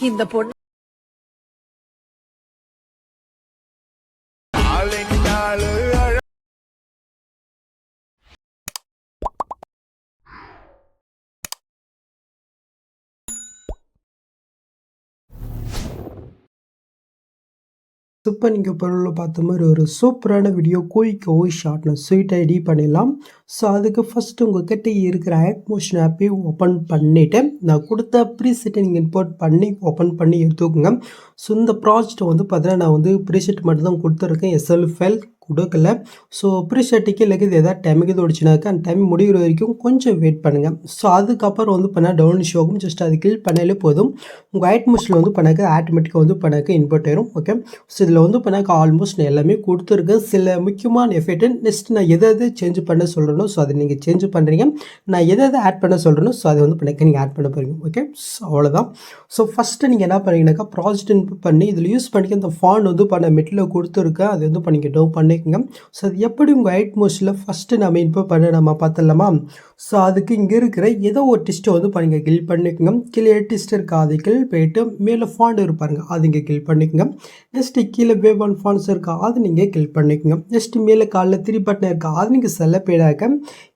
இந்த பொண்ணு இப்போ நீங்கள் பொருளில் பார்த்த மாதிரி ஒரு சூப்பரான வீடியோ குயிக்கோ ஷார்ட்ல ஸ்வீட்டாக ரெடி பண்ணிடலாம். ஸோ அதுக்கு ஃபஸ்ட்டு உங்கள் இருக்கிற இருக்கிற ஆக்மோஷன் ஆப்பை ஓப்பன் பண்ணிவிட்டு நான் கொடுத்த ப்ரீசெட்டை நீங்கள் இம்போர்ட் பண்ணி ஓப்பன் பண்ணி எடுத்துக்கோங்க. ஸோ இந்த ப்ராஜெக்ட் வந்து பார்த்தீங்கன்னா நான் வந்து ப்ரீசெட் மட்டும் தான் கொடுத்துருக்கேன் எஸ்எல் ஃபைல் கொடுக்கல. ஸோ ப்ரீசெட்டுக்கு இல்லை இது எதாவது டைமுக்கு இது அந்த டைம் முடிகிற வரைக்கும் கொஞ்சம் வெயிட் பண்ணுங்கள் ஸோ அதுக்கப்புறம் வந்து பண்ணால் டவுன் ஷோகும் ஜஸ்ட் அது கிளிக் பண்ணாலே போதும். உங்கள் ஆட்மோஸ்டில் வந்து பண்ணாக்க ஆட்டோமேட்டிக்காக வந்து பண்ணாக்க இன்புட் ஆயிரும். ஓகே ஸோ இதில் வந்து பண்ணாக்க ஆல்மோஸ்ட் நான் எல்லாமே கொடுத்துருக்கேன். சில முக்கியமான எஃபெக்ட் நெக்ஸ்ட் நான் எதை எது சேஞ்ச் பண்ண சொல்கிறேனோ ஸோ அதை நீங்கள் சேஞ்ச் பண்ணுறீங்க நான் எதை எதை ஆட் பண்ண சொல்கிறேனோ ஸோ அதை வந்து பண்ணாக்க நீங்கள் ஆட் பண்ண போகிறீங்க ஓகே ஸோ அவ்வளோதான் ஸோ ஃபஸ்ட்டு நீங்கள் என்ன பண்ணுறீங்கனாக்கா ப்ராஜெக்ட் பண்ணி இதில் யூஸ் பண்ணிக்க இந்த ஃபாண்ட் வந்து பண்ண மெட்டில் கொடுத்துருக்கேன். அது வந்து பண்ணிக்க டவு பண்ணிக்கோங்க ஸோ அது எப்படி உங்கள் ஹைட் மோஸ்டில் ஃபஸ்ட்டு நம்ம இன்புட் பண்ண நம்ம பார்த்துடலாமா ஸோ அதுக்கு இங்கே இருக்கிற ஏதோ ஒரு டிஸ்ட்டை வந்து பாருங்கள் கில் பண்ணிக்கோங்க. கீழே டிஸ்ட் இருக்க? அது கில் போயிட்டு மேலே ஃபாண்ட் இருப்பாருங்க அது இங்கே கில் பண்ணிக்கோங்க. நெக்ஸ்ட்டு கீழே வேவ் ஒன் ஃபாண்ட்ஸ் இருக்கா? அது நீங்கள் கில் பண்ணிக்கோங்க. நெக்ஸ்ட்டு மேலே காலில் த்ரீ பட்டன் இருக்கா? அது நீங்கள் செல்ல போயிடாக்க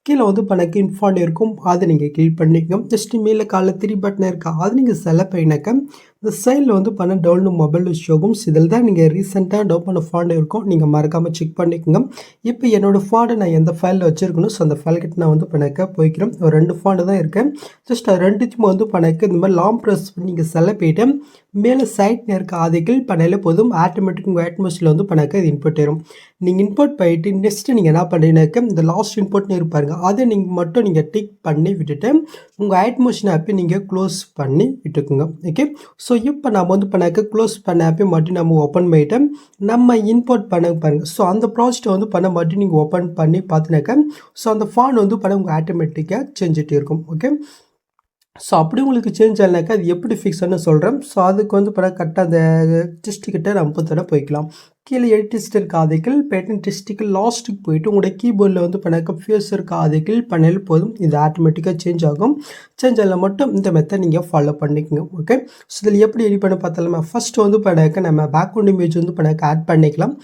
கீழே வந்து பணக்கு இன்ஃபாண்ட் இருக்கும். அதை நீங்கள் கிளிக் பண்ணிக்கோங்க. ஜஸ்ட் மேலே காலில் த்ரீ பட்டன் இருக்கா? அது நீங்கள் செல்ல பண்ணினாக்க இந்த சைடில் வந்து பண்ண டவுன் மொபைல் ஷோகும் இதில் தான். நீங்கள் ரீசெண்டாக டவுன் பண்ண ஃபாண்ட் இருக்கும். நீங்கள் மறக்காமல் செக் பண்ணிக்கோங்க. இப்போ என்னோடய ஃபாண்டை நான் எந்த ஃபைலில் வச்சுருக்கணும் ஸோ அந்த ஃபைல் கிட்ட நான் வந்து பண்ணக்க போய்க்கிறேன். ஒரு ரெண்டு ஃபாண்டு தான் இருக்கேன் ஜஸ்ட் ரெண்டுத்தையும் வந்து பண்ணக்க இந்த மாதிரி லாங் ப்ரெஸ் பண்ணி நீங்கள் செல்ல போயிட்டு மேலே சைட் இருக்க அதை கிளிக் பண்ணாலே போதும் ஆட்டோமேட்டிக் உங்கள் அட்மோஸ்டில் வந்து பண்ணாக்க இது இன்புட் வரும் நீங்கள் இன்புட் போயிட்டு நெக்ஸ்ட்டு நீங்கள் என்ன பண்ணுறீங்கனாக்க இந்த லாஸ்ட் இன்புட்னு இருப்பாருங்க அதை நீங்கள் மட்டும் நீங்கள் டிக் பண்ணி விட்டுட்டு உங்கள் அட்மோஷன் ஆப்பை நீங்கள் க்ளோஸ் பண்ணி விட்டுக்குங்க ஓகே ஸோ இப்போ நம்ம வந்து பண்ணாக்க க்ளோஸ் பண்ண ஆப்பை மட்டும் நம்ம ஓப்பன் பண்ணிவிட்டு நம்ம இன்போர்ட் பண்ண பாருங்கள் ஸோ அந்த ப்ராஜெக்ட்டை வந்து பண்ண மட்டும் நீங்கள் ஓப்பன் பண்ணி பார்த்துனாக்க ஸோ அந்த ஃபான் வந்து பண்ண உங்கள் ஆட்டோமேட்டிக்காக செஞ்சுட்டு இருக்கும் ஓகே ஸோ அப்படி உங்களுக்கு சேஞ்ச் ஆகலைனாக்கா அது எப்படி ஃபிக்ஸ்னு சொல்கிறேன் ஸோ அதுக்கு வந்து படம் கரெக்டாக அந்த டிஸ்ட்ரிக்கிட்ட நம்ம தடவை போய்க்கலாம். கீழே எடிஸ்ட் இருக்க ஆதைகள் பேட்டன் டெஸ்ட்டுக்கு லாஸ்ட்டுக்கு போயிட்டு உங்களோட கீபோர்டில் வந்து பண்ண ஃபியூஸ் இருக்க ஆதைகள் பண்ணல் போதும். இது ஆட்டோமேட்டிக்காக சேஞ்ச் ஆகும். சேஞ்ச் ஆகல மட்டும் இந்த மெத்தட் நீங்கள் ஃபாலோ பண்ணிக்கோங்க. ஓகே ஸோ இதில் எப்படி எடிட் பண்ண பார்த்தாலுமே ஃபஸ்ட்டு வந்து பண்ணக்க நம்ம பேக்ரவுண்ட் இமேஜ் வந்து பண்ணக்க ஆட் பண்ணிக்கலாம்.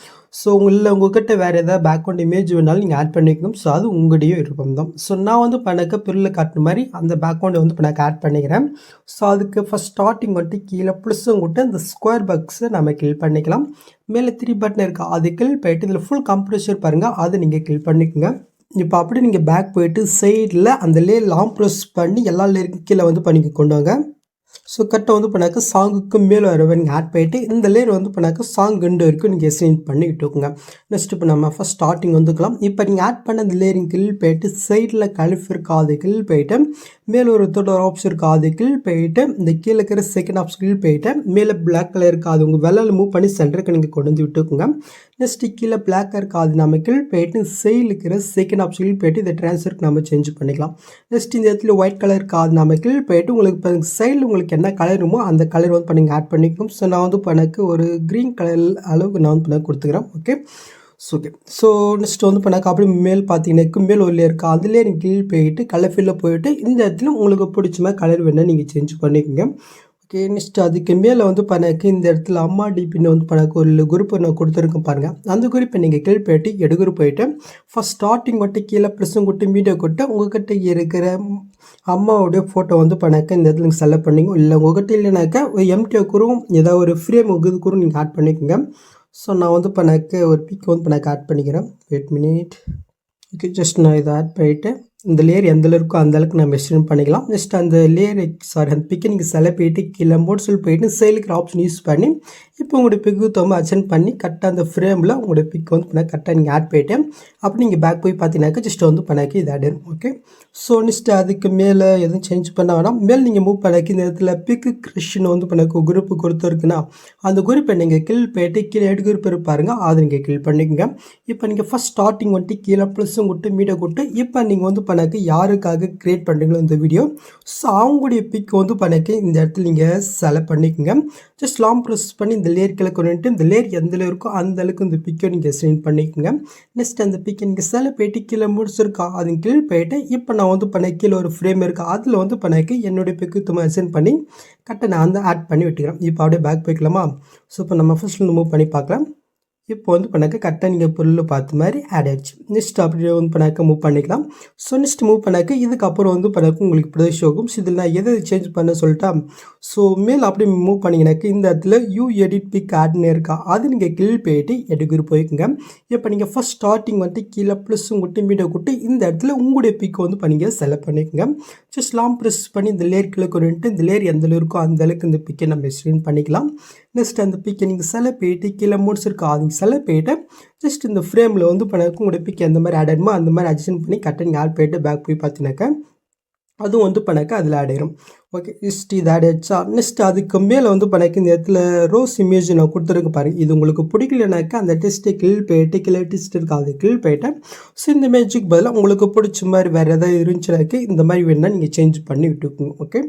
ஸோ உங்களில் உங்கள்கிட்ட வேறு ஏதாவது பேக்ரவுண்ட் இமேஜ் வேணாலும் நீங்கள் ஆட் பண்ணிக்கணும் ஸோ அது உங்களுடைய விருப்பம் தான். ஸோ நான் வந்து பண்ணக்க பிரில் காட்டுற மாதிரி அந்த பேக்ரவுண்டை வந்து பண்ணக்க ஆட் பண்ணிக்கிறேன். ஸோ அதுக்கு ஃபஸ்ட் ஸ்டார்டிங் வந்துட்டு கீழே ப்ளஸ்ஸும் விட்டு அந்த ஸ்கொயர் பாக்ஸை நம்ம கில் பண்ணிக்கலாம். மேலே த்ரீ பட்டன் இருக்கா? அது கில் போயிட்டு இதில் ஃபுல் கம்ப்ரெஷர் பாருங்கள் அதை நீங்கள் கில் பண்ணிக்கோங்க. இப்போ அப்படி நீங்கள் பேக் போயிட்டு சைடில் அந்த லே லாங் ப்ரெஸ் பண்ணி எல்லா லேருக்கும் கீழே வந்து பண்ணி கொண்டு வாங்க. ஸோ கரெக்டாக வந்து பண்ணாக்க சாங்குக்கு மேலே வர நீங்கள் ஆட் பண்ணிவிட்டு இந்த லேயர் வந்து பண்ணாக்க சாங் ரெண்டு வரைக்கும் நீங்கள் எஸ்டின் பண்ணி இருக்குங்க நெக்ஸ்ட் இப்போ நம்ம ஃபஸ்ட் ஸ்டார்டிங் வந்துக்கலாம். இப்போ நீங்கள் ஆட் பண்ண இந்த லேயரிங் கில் போயிட்டு சைடில் கழிஃப் காது கில் போயிட்டு மேலே ஒரு தொட ஒரு ஆப்ஷன் இருக்காது கில் போயிட்டு இந்த கீழே இருக்கிற செகண்ட் ஆப்ஷன் கில் போயிட்டு மேலே பிளாக் கலர் இருக்காது உங்கள் வெள்ளால் மூவ் பண்ணி சென்டருக்கு நீங்கள் கொண்டு வந்து விட்டுக்குங்க. நெக்ஸ்ட் கீழே பிளாக் இருக்காது நம்ம கீழ் போயிட்டு சைடில் இருக்கிற செகண்ட் ஆப்ஷன் போயிட்டு இந்த ட்ரான்ஸ்ஃபருக்கு நம்ம சேஞ்ச் பண்ணிக்கலாம். நெக்ஸ்ட் இந்த இடத்துல ஒயிட் கலர் காது நம்ம கீழ் போயிட்டு உங்களுக்கு இப்போ சைடில் உங்களுக்கு என்ன கலருமோ அந்த கலர் வந்து இப்போ நீங்கள் ஆட் பண்ணிக்கணும் ஸோ நான் வந்து இப்போ எனக்கு ஒரு க்ரீன் கலர் அளவுக்கு நான் வந்து பண்ண கொடுத்துக்கிறேன். Okay so okay so next வந்து பண்ணாக்க அப்படி மேல் பார்த்தீங்கன்னா மேல் ஒரு லேயர் இருக்கா? அதுலேயே நீங்கள் கீழ் போயிட்டு கலர் ஃபீல்டில் போயிட்டு இந்த இடத்துல உங்களுக்கு பிடிச்ச மாதிரி கலர் வேணால் நீங்கள் சேஞ்ச் பண்ணிக்கோங்க. ஓகே நெக்ஸ்ட் அதுக்கு மேலே வந்து பண்ணாக்க இந்த இடத்துல அம்மா டிபின்னு வந்து பண்ணாக்க ஒரு குரூப் நான் கொடுத்துருக்கேன் பாருங்கள் அந்த குரூப்பை நீங்கள் கீழ் போயிட்டு எடுகுரு போயிட்டு ஃபஸ்ட் ஸ்டார்டிங் மட்டும் கீழே ப்ளஸும் கொட்டு மீடியோ கொட்டு உங்கள்கிட்ட இருக்கிற அம்மாவுடைய ஃபோட்டோ வந்து பண்ணாக்க இந்த இடத்துல நீங்கள் செலக்ட் பண்ணிங்க இல்லை உங்கள்கிட்ட இல்லைனாக்கா ஒரு எம்டிஓ குரும் ஏதாவது ஒரு ஃப்ரேம் இது குரும் நீங்கள் ஆட் பண்ணிக்கோங்க. ஸோ நான் வந்து பண்ணாக்க ஒரு பிக் வந்து பண்ணாக்க ஆட் பண்ணிக்கிறேன். வெயிட் மினிட் ஓகே ஜஸ்ட் நான் இதை ஆட் பண்ணிவிட்டு இந்த லேயர் எந்த இருக்கோ அந்த அளவுக்கு நம்ம எக்ஸ்டெண்ட் பண்ணிக்கலாம். நெக்ஸ்ட் அந்த லேயர் சாரி அந்த பிக்கை நீங்கள் செலக்ட் போயிட்டு கீழே மோட் செல் போயிட்டு செயலுக்கு ஆப்ஷன் யூஸ் பண்ணி இப்போ உங்களுடைய பிக்கு தொம்ப அச்சன் பண்ணி கரெக்டாக அந்த ஃப்ரேமில் உங்களுடைய பிக் வந்து பண்ண கரெக்டாக நீங்கள் ஆட் போயிட்டு அப்படி நீங்கள் பேக் போய் பார்த்தீங்கன்னாக்கா ஜஸ்ட் வந்து பண்ணாக்கி இது ஆட் ஓகே ஸோ நெக்ஸ்ட் அதுக்கு மேலே எதுவும் சேஞ்ச் பண்ண வேணாம். மேலே நீங்கள் மூவ் பண்ணாக்கி இந்த இடத்துல பிக்கு கிறிஸ்டின் வந்து பண்ணாக்க குரூப்பு கொடுத்துருக்குன்னா அந்த குரூப்பை நீங்கள் கில் போயிட்டு கீழே எடு குரூப் இருப்பாருங்க அதை நீங்கள் கில் பண்ணிக்கோங்க. இப்போ நீங்கள் ஃபஸ்ட் ஸ்டார்டிங் வந்துட்டு கீழே ப்ளஸ்ஸும் கொடுத்து மீடியா கொடுத்து இப்போ நீங்கள் வந்து பண்ணக்கு யாருக்காக க்ரியேட் பண்ணுறீங்களோ இந்த வீடியோ ஸோ அவங்களுடைய பிக் வந்து பண்ணக்கு இந்த இடத்துல நீங்கள் செலக்ட் பண்ணிக்கோங்க. ஜஸ்ட் லாங் ப்ரெஸ் பண்ணி இந்த லேர் கொண்டுட்டு இந்த லேர் எந்த இருக்கோ அந்த அளவுக்கு இந்த பிக்கை நீங்கள் சென்ட் பண்ணிக்கோங்க. நெக்ஸ்ட் அந்த பிக்கை நீங்கள் செலக்ட் போயிட்டு கீழே முடிச்சிருக்கா அது கீழே போயிட்டு இப்போ நான் வந்து பண்ண கீழே ஒரு ஃப்ரேம் இருக்கா அதில் வந்து பண்ணக்கு என்னுடைய பிக்கு தும்மா சென்ட் பண்ணி கரெக்டாக நான் வந்து ஆட் பண்ணி விட்டுக்கிறேன். இப்போ அப்படியே பேக் போய்க்கலாமா? ஸோ இப்போ நம்ம ஃபஸ்ட்டில் மூவ் பண்ணி பார்க்கலாம். இப்போ வந்து பண்ணாக்க கரெக்டாக நீங்கள் பொருள் பார்த்த மாதிரி ஆட் ஆயிடுச்சு. நெக்ஸ்ட் அப்படியே வந்து பண்ணாக்க மூவ் பண்ணிக்கலாம். ஸோ நெக்ஸ்ட் மூவ் பண்ணாக்க இதுக்கப்புறம் வந்து பண்ணாக்க உங்களுக்கு இப்படி ஆகும். ஸோ இதில் நான் எதை சேஞ்ச் பண்ண சொல்லிட்டா ஸோ மேல் அப்படியே மூவ் பண்ணிங்கனாக்க இந்த இடத்துல யூ எடிட் பிக் ஆட்னு இருக்கா அது நீங்கள் கீழ் போயிட்டு எடுக்கிற போய்க்குங்க. இப்போ நீங்கள் ஃபஸ்ட் ஸ்டார்டிங் வந்துட்டு கீழே ப்ளஸ்ஸும் உங்கள்கிட்ட மீடியோ கொட்டு இந்த இடத்துல உங்களுடைய பிக்கை வந்து பண்ணிங்க செலக்ட் பண்ணிக்கோங்க. ஜஸ்ட் லாம் ப்ரெஸ் பண்ணி இந்த லேர் கிழக்கு இந்த லேர் எந்த இருக்கோ அந்த அளவுக்கு இந்த பிக்கை நம்ம ஸ்க்ரீன் பண்ணிக்கலாம். நெக்ஸ்ட் அந்த பிக்கை நீங்கள் சில போயிட்டு கீழே முடிச்சிருக்கா அது சில போயிட்டு ஜஸ்ட் இந்த ஃப்ரேமில் வந்து பண்ணக்கு உங்களுடைய பிக் எந்த மாதிரி ஆட் ஆகிடுமோ அந்த மாதிரி அட்ஜஸ்ட் பண்ணி கரெக்டாக நீங்கள் ஆட் போயிட்டு பேக் போய் பார்த்தீங்கன்னாக்கா அதுவும் வந்து பண்ணாக்க அதில் ஆட் ஆயிரும். ஓகே ஹிஸ்ட்ரி தேட் ஹெட்ஸா நெக்ஸ்ட் அதுக்கு மேலே வந்து பண்ணாக்க இந்த இடத்துல ரோஸ் இமேஜ் நான் கொடுத்துருக்கு பாருங்க. இது உங்களுக்கு பிடிக்கலனாக்கா அந்த டெஸ்ட்டை கீழ் போயிட்டு கீழே டெஸ்ட் இருக்கா அது கீழ் போயிட்டேன் ஸோ இந்த இமேஜுக்கு பதிலாக உங்களுக்கு பிடிச்ச மாதிரி வேறு எதாவது இருந்துச்சுனாக்க இந்த மாதிரி வேணால் நீங்கள் சேஞ்ச் பண்ணி விட்டுக்கோங்க ஓகே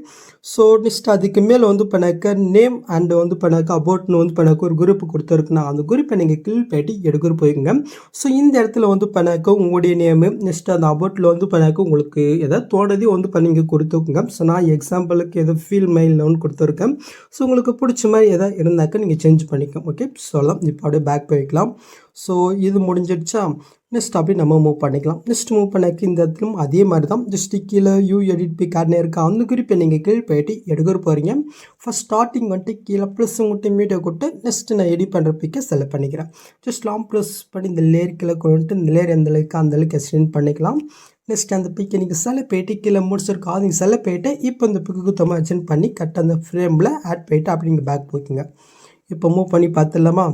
ஸோ நெக்ஸ்ட் அதுக்கு மேலே வந்து பண்ணாக்க நேம் அண்ட் வந்து பண்ணாக்க அபவுட்னு வந்து பண்ணாக்க ஒரு குரூப் கொடுத்துருக்குண்ணா அந்த குரூப்பை நீங்கள் கீழ் போயிட்டு எடுக்கிற போயிருங்க ஸோ இந்த இடத்துல வந்து பண்ணாக்க உங்களுடைய நேமு நெக்ஸ்ட் அந்த அபவுட்டில் வந்து பண்ணாக்க உங்களுக்கு எதாவது தோணுதே வந்து இப்போ நீங்கள் கொடுத்துக்கோங்க. ஸோ நான் எக்ஸாம்பிள் எக்ஸாம்பிளுக்கு எதுவும் ஃபீல் மெயில் லோன் கொடுத்துருக்கேன். ஸோ உங்களுக்கு பிடிச்ச மாதிரி எதாவது இருந்தாக்க நீங்கள் சேஞ்ச் பண்ணிக்கலாம் ஓகே சொல்லலாம். இப்போ அப்படியே பேக் போய்க்கலாம் ஸோ இது முடிஞ்சிடுச்சா? நெக்ஸ்ட் அப்படியே நம்ம மூவ் பண்ணிக்கலாம். நெக்ஸ்ட் மூவ் பண்ணக்கு இந்த இடத்துலும் அதே மாதிரி தான். ஜஸ்ட் கீழே யூ எடிட் பி கார்டுனே இருக்கா? அந்த குறிப்பை நீங்கள் கீழ் போயிட்டு எடுக்கிற போகிறீங்க ஃபஸ்ட் ஸ்டார்டிங் வந்துட்டு கீழே ப்ளஸ் உங்கள்கிட்ட மீடியோ கொடுத்து நெக்ஸ்ட் நான் எடிட் பண்ணுற பிக்கை செலக்ட் பண்ணிக்கிறேன். ஜஸ்ட் லாங் ப்ளஸ் பண்ணி இந்த லேர் கீழே கொண்டு இந்த லேர் எந்த அளவுக்கு அந்த அளவுக்கு எக்ஸ்டெண்ட் பண்ணிக்கலாம். நெக்ஸ்ட் அந்த பிக்கை நீங்கள் சில போயிட்டு கீழே முடிச்சிருக்கா நீங்கள் சில போயிட்டு இப்போ இந்த பிக்கு குத்தமாக அட்ஜென்ட் பண்ணி கரெக்டாக அந்த ஃப்ரேமில் ஆட் போயிட்டு அப்படி நீங்கள் பேக் போய்க்குங்க இப்போ மூவ் பண்ணி பார்த்துடலாமா?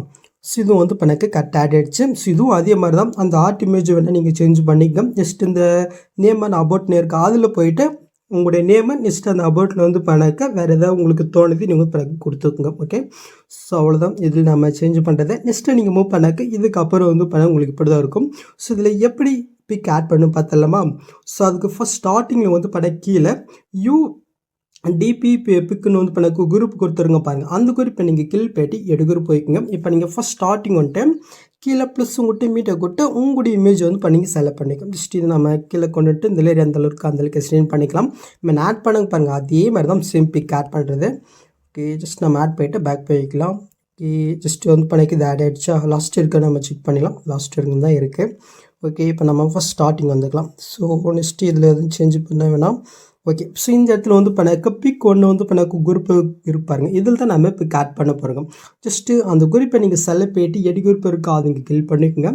ஸோ இதுவும் வந்து பண்ணக்கு கட் ஆட் ஆகிடுச்சு ஸோ இதுவும் அதே மாதிரி தான் அந்த ஆர்ட் இமேஜ் வேணால் நீங்கள் சேஞ்ச் பண்ணிக்கங்க. ஜஸ்ட் இந்த நேம் அண்ட் அபவுட் நேருக்கு அதில் போயிட்டு உங்களுடைய நேமை நெக்ஸ்ட் அந்த அபவுட்டில் வந்து பண்ணாக்க வேறு ஏதாவது உங்களுக்கு தோணுது நீங்கள் பிறகு கொடுத்துக்குங்க. ஓகே ஸோ அவ்வளோதான் இதில் நம்ம சேஞ்ச் பண்ணுறதை நெக்ஸ்ட்டு நீங்கள் மூவ் பண்ணாக்க இதுக்கப்புறம் வந்து பண்ண உங்களுக்கு இப்படி தான் இருக்கும். ஸோ இதில் எப்படி பிக் ஆட் பண்ணணும் பார்த்தலாமா ஸோ அதுக்கு ஃபஸ்ட் ஸ்டார்டிங்கில் வந்து பண்ண கீழே யூ டிபி பிக்குன்னு வந்து பண்ண குரூப் கொடுத்துருங்க பாருங்கள் அந்த குரூப்பை நீங்கள் கில் பேட்டி குரூப் போய்க்குங்க. இப்போ நீங்கள் ஃபஸ்ட் ஸ்டார்டிங் வந்துட்டு கீழே ப்ளஸ் உங்கள்கிட்ட மீட்டை கொட்டு உங்களுடைய இமேஜ் வந்து பண்ணி செலக்ட் பண்ணிக்கலாம் ஜஸ்ட் இது நம்ம கீழே கொண்டுட்டு இந்த லேரி அந்த அளவுக்கு அந்த அளவுக்கு எக்ஸ்டெண்ட் பண்ணிக்கலாம். நம்ம ஆட் பண்ணுங்க பாருங்கள் அதே மாதிரி தான் சேம் பிக் ஆட் பண்ணுறது ஓகே ஜஸ்ட் நம்ம ஆட் போயிட்டு பேக் போய்க்கலாம். ஓகே ஜஸ்ட் வந்து பண்ணிக்கு இது ஆட் ஆகிடுச்சா லாஸ்ட் இருக்க நம்ம செக் பண்ணிக்கலாம் லாஸ்ட் இருக்குன்னு தான் இருக்குது ஓகே இப்போ நம்ம ஃபஸ்ட் ஸ்டார்டிங் வந்துக்கலாம். ஸோ நெக்ஸ்ட் இதில் எதுவும் சேஞ்ச் பண்ண வேணாம். ஓகே ஸோ இந்த இடத்துல வந்து பண்ணாக்க பிக் ஒன்று வந்து பண்ண குரூப்பு இருப்பாருங்க இதில் தான் நம்ம இப்போ ஆட் பண்ண போகிறோம் ஜஸ்ட்டு அந்த குரூப்பை நீங்கள் செலக்ட் போயிட்டு எடி குரூப் இருக்கா அது இங்கே கில் பண்ணிக்கோங்க.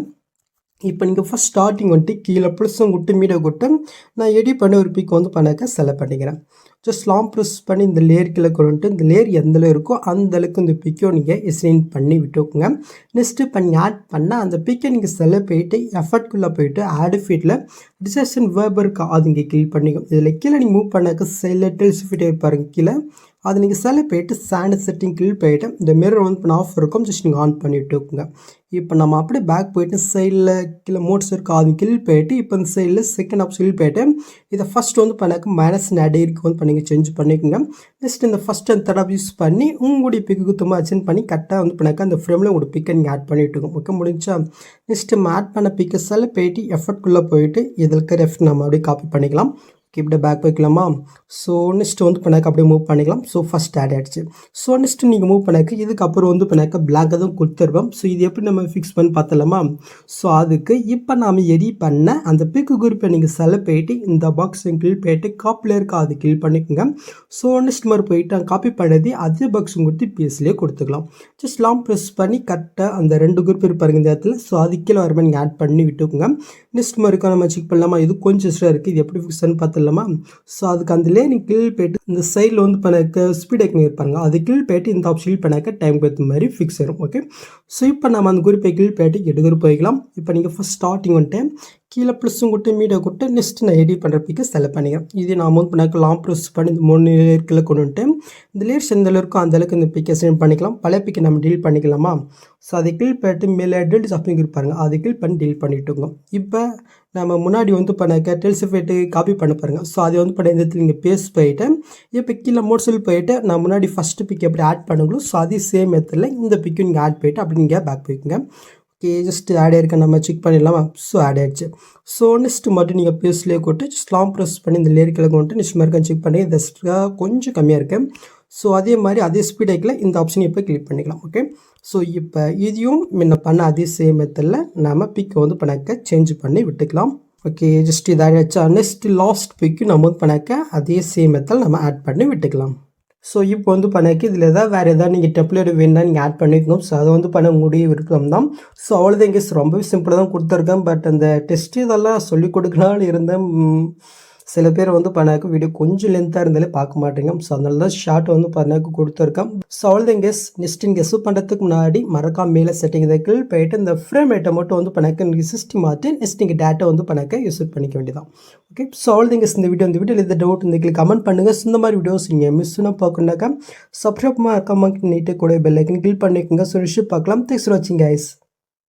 இப்போ நீங்கள் ஃபஸ்ட் ஸ்டார்டிங் வந்துட்டு கீழே ப்ளஸும் விட்டு மீட விட்டு நான் எடி பண்ண ஒரு பிக் வந்து பண்ணாக்க செலக்ட் பண்ணிக்கிறேன். ஜஸ்ட் லாங் ப்ரெஸ் பண்ணி இந்த லேயர் கீழே கொண்டு இந்த லேயர் எந்த இருக்கோ அந்த அளவுக்கு இந்த பிக்கை நீங்கள் எசைன் பண்ணி விட்டுக்கோங்க. நெக்ஸ்ட்டு பண்ணி ஆட் பண்ணால் அந்த பிக்கை நீங்கள் செல்ல போயிட்டு எஃபர்ட்குள்ளே போயிட்டு ஆடு ஃபீட்டில் டிசக்ஷன் வேர்பர் அது இங்கே கிளிக் பண்ணிக்கும். இதில் கீழே நீங்கள் மூவ் பண்ணக்கு செல்ல டெல்ஸ் ஃபிட்டே பாருங்க கீழே. அது நீங்கள் செல்ல போயிட்டு சாண்ட் செட்டிங் கீழ் போயிட்டு இந்த மிரர் வந்து இப்போ ஆஃப் இருக்கும் ஜஸ்ட் நீங்கள் ஆன் பண்ணி விட்டுக்குங்க. இப்போ நம்ம அப்படியே பேக் போயிட்டு சைடில் கீழே மோட்ஸ் இருக்கா அது கீழ் போயிட்டு இப்போ இந்த சைடில் செகண்ட் ஆஃப் கீழ் போயிட்டு இதை ஃபஸ்ட் வந்து பண்ணாக்க மைனஸ் அடிக்கு வந்து நீங்கள் சேஞ்ச் பண்ணிக்கோங்க. நெக்ஸ்ட் இந்த ஃபஸ்ட் அண்ட் தேர்ட் யூஸ் பண்ணி உங்களுடைய பிக்கு தும்மா அச்சன் பண்ணி கரெக்டாக வந்து பண்ணாக்க அந்த ஃப்ரேமில் உங்களோட பிக்கை நீங்கள் ஆட் பண்ணி ஓகே முடிஞ்சா? நெக்ஸ்ட் நம்ம ஆட் பண்ண பிக்கஸில் போயிட்டு எஃபர்ட்குள்ளே போயிட்டு இதற்கு இருக்கிற நம்ம அப்படியே காப்பி பண்ணிக்கலாம். இப்படி பேக் வைக்கலாமா ஸோ நெக்ஸ்ட் வந்து பண்ணாக்க அப்படியே மூவ் பண்ணிக்கலாம். ஸோ ஃபஸ்ட் ஆட் ஆகிடுச்சு ஸோ நெக்ஸ்ட் நீங்கள் மூவ் பண்ணாக்க இதுக்கப்புறம் வந்து பண்ணாக்க பிளாக் தான் கொடுத்துருவோம். ஸோ இது எப்படி நம்ம ஃபிக்ஸ் பண்ணி பார்த்தலாமா ஸோ அதுக்கு இப்போ நாம் எடி பண்ண அந்த பிக்கு குரூப்பை நீங்கள் செல போயிட்டு இந்த பாக்ஸ் கீழ் போயிட்டு காப்பில் இருக்க அது கீழ் பண்ணிக்கோங்க. ஸோ நெக்ஸ்ட் மாதிரி போயிட்டு காப்பி பண்ணது அதே பாக்ஸும் கொடுத்து பிஎஸ்லேயே கொடுத்துக்கலாம். ஜஸ்ட் லாங் ப்ரெஸ் பண்ணி கரெக்டாக அந்த ரெண்டு குரூப் இருப்பாருங்க இந்த இடத்துல. ஸோ அது கீழே நீங்கள் ஆட் பண்ணி விட்டுக்கோங்க. நெக்ஸ்ட் மாதிரி நம்ம செக் பண்ணலாமா? இது கொஞ்சம் இருக்குது இது எப்படி ஃபிக்ஸ் பண்ணி பார்த்து இல்லாமா ஸோ அதுக்கு அந்த லேனிங் கீழ் போயிட்டு இந்த சைடில் வந்து பண்ணாக்க ஸ்பீட் எக்கங்க இருப்பாங்க அது கீழ் போயிட்டு இந்த ஆப்ஷன் பண்ணாக்க டைம் ஏற்ற மாதிரி ஃபிக்ஸ் ஆயிரும் ஓகே ஸோ இப்போ நம்ம அந்த குறிப்பை கீழ் போயிட்டு எடுக்கிற போய்க்கலாம். இப்போ நீங்கள் ஃபஸ்ட் ஸ்டார்டிங் வந்துட்டு கீழே ப்ளஸ்ஸும் கொடுத்து மீடியா கொடுத்து நெக்ஸ்ட் நான் எடிட் பண்ணுறதுக்கு செலக்ட் பண்ணிக்கிறேன். இது நான் அமௌண்ட் பண்ணாக்க லாங் ப்ரெஸ் பண்ணி இந்த மூணு லேயர்க்கில் கொண்டு வந்துட்டு இந்த லேயர்ஸ் எந்த அளவுக்கு அந்த அளவுக்கு இந்த பிக்கை சென்ட் பண்ணிக்கலாம். பழைய பிக்கை நம்ம டீல் பண்ணிக்கலாமா? ஸோ அதை கிளிக் பண்ணிட்டு மேலே டெல்ட் அப்படிங்க இருப்பாருங்க அதை கிளிக் பண்ணி டீல் பண்ணிட்டுங்க இப்போ நம்ம முன்னாடி வந்து பண்ணாக்க டெல்சிஃபைட்டு காப்பி பண்ண பாருங்கள் ஸோ அதை வந்து பண்ண இந்த இடத்துல நீங்கள் பேஸ்ட் போயிட்டு இப்போ கீழே மோட்ஸில் போயிட்டு நான் முன்னாடி ஃபஸ்ட்டு பிக் எப்படி ஆட் பண்ணுங்களோ ஸோ அதே சேம் இடத்துல இந்த பிக்கும் நீங்கள் ஆட் போயிட்டு அப்படி நீங்கள் பேக் போய்க்குங்க. ஓகே ஜஸ்ட் ஆட் ஆயிருக்க நம்ம செக் பண்ணிடலாமா? ஸோ ஆட் ஆயிடுச்சு. ஸோ நெக்ஸ்ட் மட்டும் நீங்கள் பேஸ்லேயே கொட்டு ஸ்லாம் ப்ரெஸ் பண்ணி இந்த லேரிக்கில் கொண்டு நெக்ஸ்ட் மாதிரி செக் பண்ணி இந்த கொஞ்சம் கம்மியாக இருக்குது ஸோ அதே மாதிரி அதே ஸ்பீட் ஆகிக்கல இந்த ஆப்ஷனை இப்போ கிளிக் பண்ணிக்கலாம் ஓகே ஸோ இப்போ இதையும் முன்ன பண்ண அதே சேம் மெத்தடில் நம்ம பிக்கை வந்து பண்ணாக்க சேஞ்ச் பண்ணி விட்டுக்கலாம். ஓகே ஜஸ்ட் இதாக ஆகிடுச்சா நெக்ஸ்ட் லாஸ்ட் பிக்கு நம்ம வந்து பண்ணாக்க அதே சேம் மெத்தட் நம்ம ஆட் பண்ணி விட்டுக்கலாம். ஸோ இப்போ வந்து பண்ணக்கு இதில் ஏதாவது வேறு ஏதாவது நீங்கள் டெப்ளேட் வேணும்னா நீங்கள் ஆட் பண்ணிக்கணும் ஸோ அதை வந்து பண்ண முடிய விருப்பம் தான். ஸோ அவ்வளோதான் இங்கே ரொம்பவே சிம்பிளாக தான் கொடுத்துருக்கேன். பட் அந்த டெஸ்ட் இதெல்லாம் சொல்லி கொடுக்கலான்னு இருந்தேன். சில பேர் வந்து பண்ணாக்க வீடியோ கொஞ்சம் லென்த்தாக இருந்தாலே பார்க்க மாட்டேங்க. ஸோ அதனால தான் ஷார்ட் வந்து பண்ணாக்கு கொடுத்துருக்கேன் ஸோ அவ்வளோதான் கெஸ் நெக்ஸ்ட் இங்கே சூப் பண்ணுறதுக்கு முன்னாடி மறக்காம மேலே செட்டிங் இதை கிளிக் போயிட்டு இந்த ஃப்ரேம் ரேட்டை மட்டும் வந்து பண்ணாக்க நீங்கள் சிஸ்டம் மாற்றி நெக்ஸ்ட் நீங்கள் டேட்டா வந்து பண்ணாக்க யூஸ் பண்ணிக்க வேண்டியதான் ஓகே ஸோ அவ்வளோதான் கெஸ் இந்த வீடியோ இந்த வீடியோ இந்த டவுட் இந்த கிளிக் கமெண்ட் பண்ணுங்கள் இந்த மாதிரி வீடியோஸ் நீங்கள் மிஸ் பண்ண பார்க்கணுன்னாக்கா சப்ஸ்கிரைப் மறக்காம நீட்டு கூட பெல் ஐக்கன் கிளிக் பண்ணிக்கோங்க. ஸோ விஷயம் பார்க்கலாம். தேங்க்ஸ் ஃபார் வாட்சிங் கைஸ்